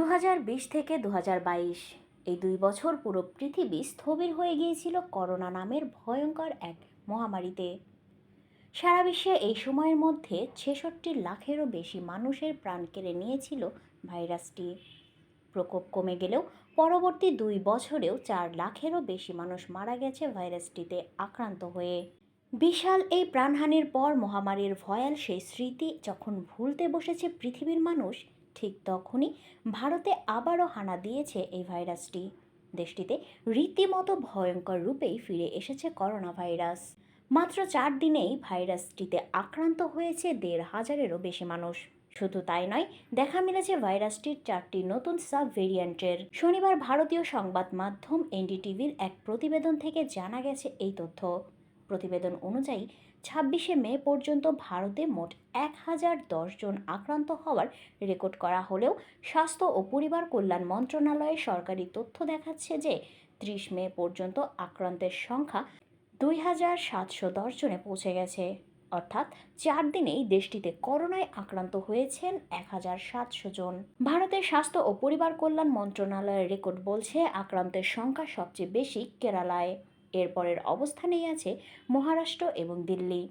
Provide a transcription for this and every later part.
দু হাজার বিশ থেকে দু হাজার বাইশ। এই দুই বছর পুরো পৃথিবী স্থবির হয়ে গিয়েছিল করোনা নামের ভয়ঙ্কর এক মহামারীতে। সারা বিশ্বে এই সময়ের মধ্যে ছেষট্টি লাখেরও বেশি মানুষের প্রাণ কেড়ে নিয়েছিল ভাইরাসটি। প্রকোপ কমে গেলেও পরবর্তী দুই বছরেও চার লাখেরও বেশি মানুষ মারা গেছে ভাইরাসটিতে আক্রান্ত হয়ে। বিশাল এই প্রাণহানির পর মহামারীর ভয়াল সেই স্মৃতি যখন ভুলতে বসেছে পৃথিবীর মানুষ ঠিক তখনই ভারতে আবারও হানা দিয়েছে এই ভাইরাসটি। দেশটিতে রীতিমতো ভয়ঙ্কর রূপেই ফিরে এসেছে করোনা ভাইরাস। মাত্র চার দিনেই ভাইরাসটিতে আক্রান্ত হয়েছে দেড় হাজারেরও বেশি মানুষ। শুধু তাই নয়, দেখা মিলেছে ভাইরাসটির চারটি নতুন সাব ভেরিয়েন্টের শনিবার ভারতীয় সংবাদ মাধ্যম এনডিটিভির এক প্রতিবেদন থেকে জানা গেছে এই তথ্য। প্রতিবেদন অনুযায়ী ছাব্বিশে মে পর্যন্ত ভারতে মোট এক হাজার জন আক্রান্ত হওয়ার রেকর্ড করা হলেও স্বাস্থ্য ও পরিবার কল্যাণ মন্ত্রণালয়ের সরকারি তথ্য দেখাচ্ছে যে ত্রিশ মে পর্যন্ত আক্রান্তের সংখ্যা দুই হাজার সাতশো দশ জনে পৌঁছে গেছে। অর্থাৎ চার দিনেই দেশটিতে করোনায় আক্রান্ত হয়েছেন এক হাজার সাতশো জন। ভারতের স্বাস্থ্য ও পরিবার কল্যাণ মন্ত্রণালয়ের রেকর্ড বলছে আক্রান্তের সংখ্যা সবচেয়ে বেশি কেরালায়। এরপরের অবস্থানেই আছে মহারাষ্ট্র এবং দিল্লি।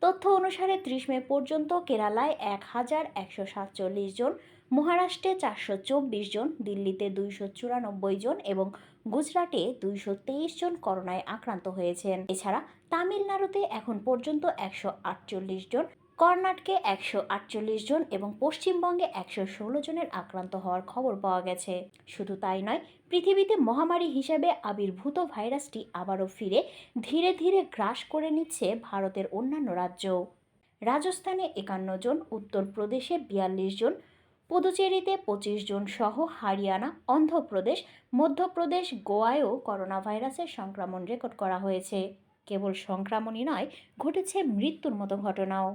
তথ্য অনুসারে ত্রিশ মে পর্যন্ত কেরালায় এক হাজার একশো সাতচল্লিশ জন, মহারাষ্ট্রে চারশো চব্বিশ জন, দিল্লিতে দুইশো চুরানব্বই জন এবং গুজরাটে দুইশো তেইশ জন করোনায় আক্রান্ত হয়েছেন। এছাড়া তামিলনাড়ুতে এখন পর্যন্ত একশো আটচল্লিশ জন কর্ণাটকে একশো আটচল্লিশ জন এবং পশ্চিমবঙ্গে একশো ষোলো জনের আক্রান্ত হওয়ার খবর পাওয়া গেছে। শুধু তাই নয়, পৃথিবীতে মহামারী হিসেবে আবির্ভূত ভাইরাসটি আবারও ফিরে ধীরে ধীরে গ্রাস করে নিচ্ছে ভারতের অন্যান্য রাজ্য রাজস্থানে একান্ন জন, উত্তরপ্রদেশে বিয়াল্লিশ জন, পুদুচেরিতে পঁচিশ জন সহ হরিয়ানা, অন্ধ্রপ্রদেশ, মধ্যপ্রদেশ, গোয়ায়ও করোনা ভাইরাসের সংক্রমণ রেকর্ড করা হয়েছে। কেবল সংক্রমণই নয়, ঘটেছে মৃত্যুর মতো ঘটনাও।